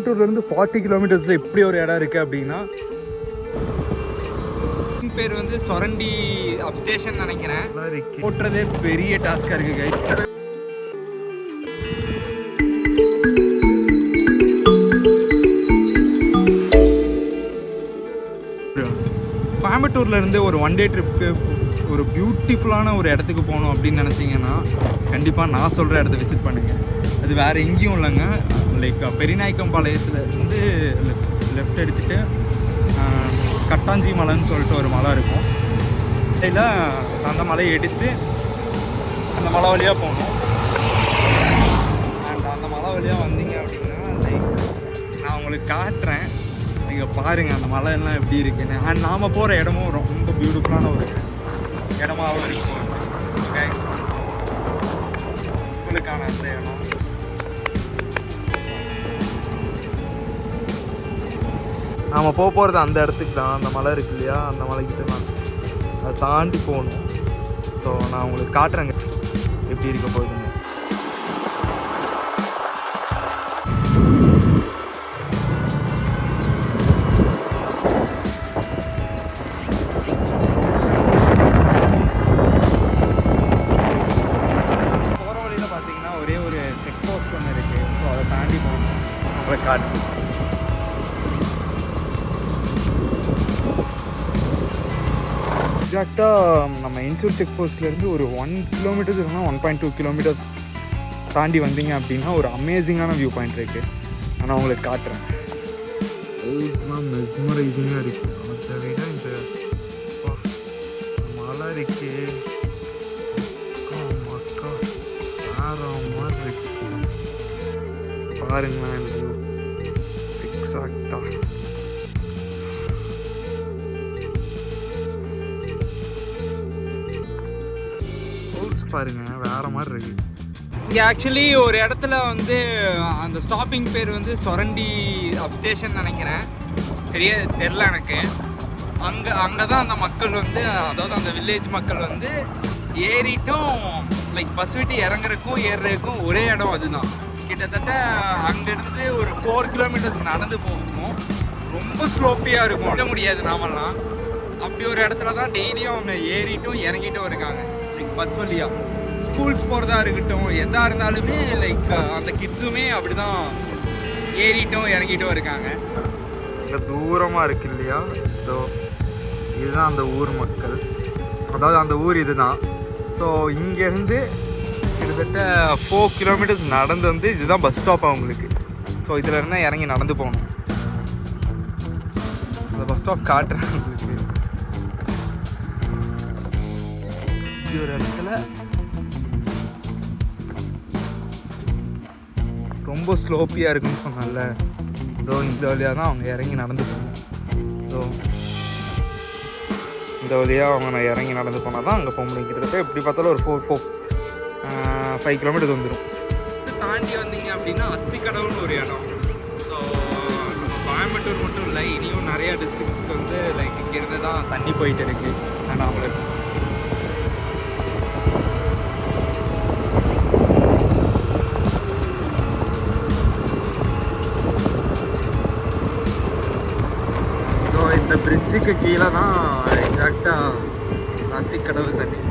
கோயம்புத்தூர்லேருந்து ஃபார்ட்டி கிலோமீட்டர்ஸில் இப்படி ஒரு இடம் இருக்குது அப்படின்னா? பேர் வந்து சொரண்டி அப் ஸ்டேஷன் நினைக்கிறேன் ஓட்டுறதே பெரிய டாஸ்காக இருக்குது கை கோயம்புத்தூர்ல இருந்து ஒரு ஒன் டே ட்ரிப்புக்கு ஒரு பியூட்டிஃபுல்லான ஒரு இடத்துக்கு போகணும் அப்படின்னு நினச்சிங்கன்னா கண்டிப்பாக நான் சொல்கிற இடத்த விசிட் பண்ணுங்கள் அது வேறு எங்கேயும் இல்லைங்க. லைக் பெரிநாயக்கம்பாளையத்தில் இருந்து லெஃப்ட் லெஃப்ட் எடுத்துகிட்டு கட்டாஞ்சி மலைன்னு சொல்லிட்டு ஒரு மலை இருக்கும். இதில் அந்த மலையை எடுத்து அந்த மலை வழியாக போகணும் அண்ட் அந்த மலை வழியாக வந்தீங்க அப்படின்னா லைக் நான் உங்களுக்கு காட்டுறேன். நீங்கள் பாருங்கள் அந்த மலை எல்லாம் எப்படி இருக்குன்னு. அண்ட் நாம் போகிற இடமும் ரொம்ப பியூட்டிஃபுல்லான ஒரு இடமாவும் இருக்கும். கைஸ் உங்களுக்கான அந்த இடம். நாம் போக போகிறது அந்த இடத்துக்கு தான். அந்த மலை இருக்கு இல்லையா? அந்த மலைக்கிட்ட தான் அதை தாண்டி போகணும். ஸோ நான் உங்களுக்கு காட்டுறேங்க. எப்படி இருக்க போகுதுங்க வழியில் பார்த்தீங்கன்னா ஒரே ஒரு செக் போஸ்ட் ஒன்று இருக்குது ஸோ அதை தாண்டி போகணும். உங்களை காட்டு எக்ஸாக்டாக நம்ம இன்சூர் செக் போஸ்ட்லேருந்து ஒரு ஒன் கிலோமீட்டர்ஸ் இல்லைனா ஒன் பாயிண்ட் டூ கிலோமீட்டர்ஸ் தாண்டி வந்தீங்க அப்படின்னா ஒரு அமேசிங்கான வியூ பாயிண்ட் இருக்குது நான் உங்களுக்கு காட்டுறேன். மெஸ்மரைசிங்காக இருக்குது அதை விட இந்த இருக்கு. மக்கா, வேற பாருங்களேன் இந்த எக்ஸாக்டாக பாருங்க வேற மாதிரி இருக்கு. இங்கே ஆக்சுவலி ஒரு இடத்துல வந்து அந்த ஸ்டாப்பிங் பேர் வந்து சொரண்டி அப் ஸ்டேஷன் நினைக்கிறேன். சரியா? தெரில எனக்கு. அங்கே அங்கே தான் அந்த மக்கள் வந்து அதாவது அந்த வில்லேஜ் மக்கள் வந்து ஏறிட்டும் லைக் பஸ் விட்டு இறங்குறக்கும் ஏறுறதுக்கும் ஒரே இடம் அதுதான். கிட்டத்தட்ட அங்கேருந்து ஒரு ஃபோர் கிலோமீட்டர்ஸ் நடந்து போகணும் ரொம்ப ஸ்லோப்பியாக இருக்கும். விட முடியாது நாமெல்லாம். அப்படி ஒரு இடத்துல தான் டெய்லியும் அவங்க ஏறிட்டும் இறங்கிட்டும் இருக்காங்க. பஸ் வழியாக ஸ்கூல்ஸ் போகிறதா இருக்கட்டும் எதா இருந்தாலுமே லைக் அந்த கிட்ஸுமே அப்படி தான் ஏறிட்டும் இறங்கிட்டும் இருக்காங்க. இங்கே தூரமாக இருக்கு இல்லையா? ஸோ இதுதான் அந்த ஊர் மக்கள். அதாவது அந்த ஊர் இதுதான். ஸோ இங்கேருந்து கிட்டத்தட்ட ஃபோர் கிலோமீட்டர்ஸ் நடந்து வந்து இதுதான் பஸ் ஸ்டாப் அவங்களுக்கு ஸோ இதில் இருந்தால் இறங்கி நடந்து போகணும். அந்த பஸ் ஸ்டாப் காட்டுறேன் இப்படி ஒரு இடத்துல. ரொம்ப ஸ்லோப்பியாக இருக்குன்னு சொன்னால இதோ இந்த வழியாக தான் அவங்க இறங்கி நடந்து போகணும் இதோ இந்த வழியாக அவங்க நான் இறங்கி நடந்து போனால் தான் அங்கே போக முடியும் கிட்டத்தட்ட எப்படி பார்த்தாலும் ஒரு ஃபோர் ஃபோர் ஃபைவ் கிலோமீட்டர் வந்துடும் தாண்டி வந்தீங்க அப்படின்னா அத்திக்கடவுன்னு ஒரு இடம். ஸோ நம்ம கோயம்புத்தூர் மட்டும் இல்லை இனியும் நிறையா டிஸ்ட்ரிக்ஸ்க்கு வந்து லைக் இங்கேருந்து தான் தண்ணி போயிட்டு இருக்கு. நான் அவங்களுக்கு பிரிட்ஜுக்கு கீழே தான் எக்ஸாக்டாக அத்திக்கடவு கடவுள் தண்ணி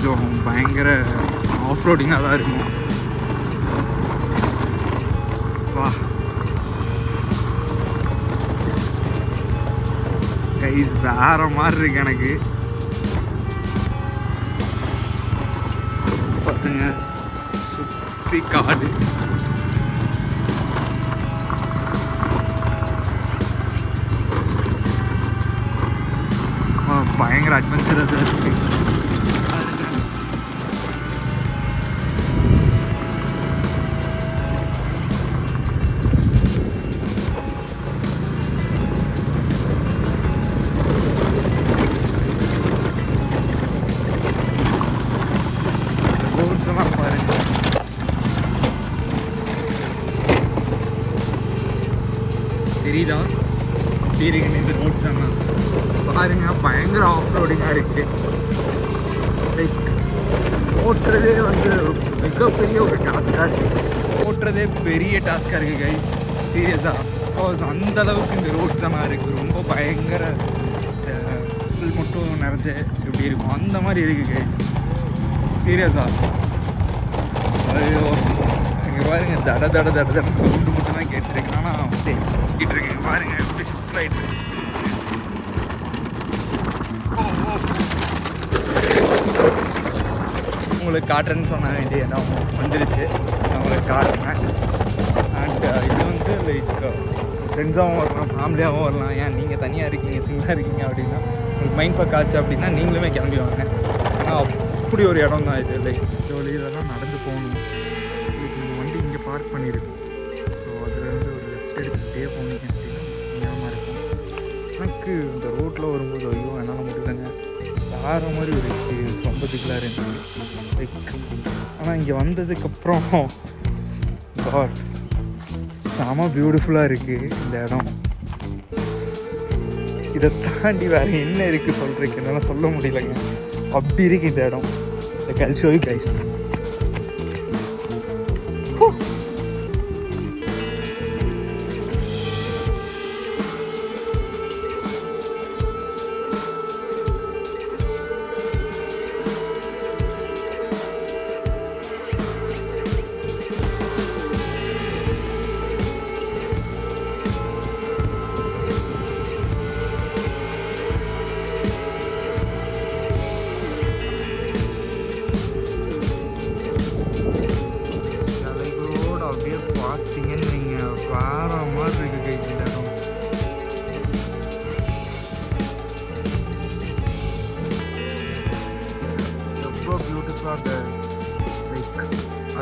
கொஞ்சம் பயங்கர ஆஃப் ரோடிங்காக தான் இருக்கும். வா. கைஸ் வேற மாதிரி இருக்கு எனக்கு. பாருங்க. சுற்றி காடு. பயங்கர அட்வென்ச்சராக இருக்கு. தெரியுதா? தெரியுங்க இந்த ரோட்ஸ் எல்லாம் பாருங்க பயங்கர ஆஃப் ரோடிங்காக இருக்கு. லைக் ஓட்டுறதே வந்து மிகப்பெரிய ஒரு டாஸ்காக இருக்கு. ஓட்டுறதே பெரிய டாஸ்காக இருக்குது கைஸ் சீரியஸாக பிகாஸ் அந்த அளவுக்கு இந்த ரோட்ஸ் எல்லாம் இருக்குது ரொம்ப பயங்கர புல் மட்டும் நிறைஞ்ச எப்படி இருக்கும். அந்த மாதிரி இருக்குது கைஸ் சீரியஸாக ஐயோ. இங்கே பாருங்க தட தட தட தட சவுண்டு மட்டும் தான் கேட்டிருக்கேன். ஆனால் அப்படியே கேட்டுருக்கேன். பாருங்க எப்படி ஷிஃப்ட் ஆகிட்டு உங்களுக்கு காட்டுறேன்னு சொன்ன வேண்டிய இடம் வந்துருச்சு. நான் உங்களுக்கு காட்டுறேன். அண்ட் uh, இது வந்து லைக் ஃப்ரெண்ட்ஸாகவும் uh, வரலாம் ஃபேமிலியாகவும் வரலாம். ஏன் நீங்கள் தனியாக இருக்கீங்க சிங்கிளாக இருக்கீங்க அப்படின்னா உங்களுக்கு மைண்ட் பக் ஆச்சு அப்படின்னா நீங்களுமே கிளம்பி வாங்க. ஆனால் அப்படி ஒரு இடம் தான் இது லைக் வண்டி பண்ணியிருக்கு ஸோ அதுலேருந்து ஒரு லெஃப்ட் எடுத்துகிட்டே போனீங்க அப்படின்னா இருக்கும். எனக்கு இந்த ரோட்டில் வரும்போது ஐயோ என்னால் முடியலங்க. வேற மாதிரி ஒரு எக்ஸ்பீரியன்ஸ் ரொம்ப திக்கலாக இருந்துச்சு. லைக் ஆனால் இங்கே வந்ததுக்கப்புறம் காட் செம பியூட்டிஃபுல்லாக இருக்குது இந்த இடம். இதை தாண்டி வேறு என்ன இருக்குது சொல்கிறதுக்கு என்னால் சொல்ல முடியலங்க. அப்படி இருக்குது இந்த இடம். இந்த கல்ச்சோய் கைஸ்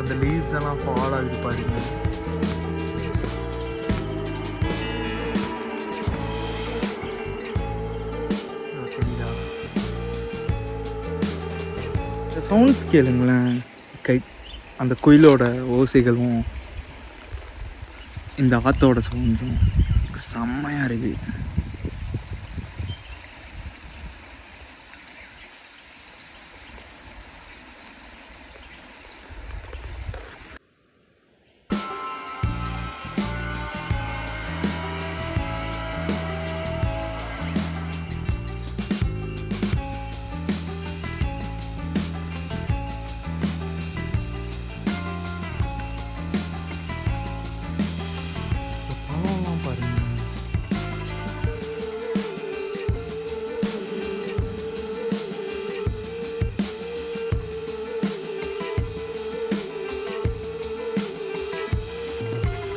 அந்த லீவ்ஸ் எல்லாம் ஃபால் ஆகுது பாருங்க. சவுண்ட்ஸ் கேளுங்களேன். கை அந்த குயிலோட ஓசைகளும் இந்த ஆத்தோட சவுண்ட்ஸும் செம்மையாக இருக்குது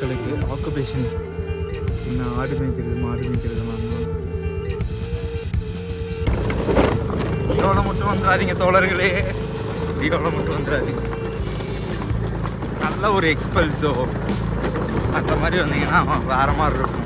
மக்களுக்கு ஆக்குபேஷன் என்ன ஆடு மேய்க்கிறது மாடு மேய்க்கிறதுலாம் வீடியோவில் மட்டும் வந்துடாதீங்க தோழர்களே. வீடியோவில் மட்டும் வந்துடாதீங்க. நல்ல ஒரு எக்ஸ்பல்ஸோ அந்த மாதிரி வந்தீங்கன்னா வேற மாதிரி இருக்கும்.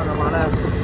இது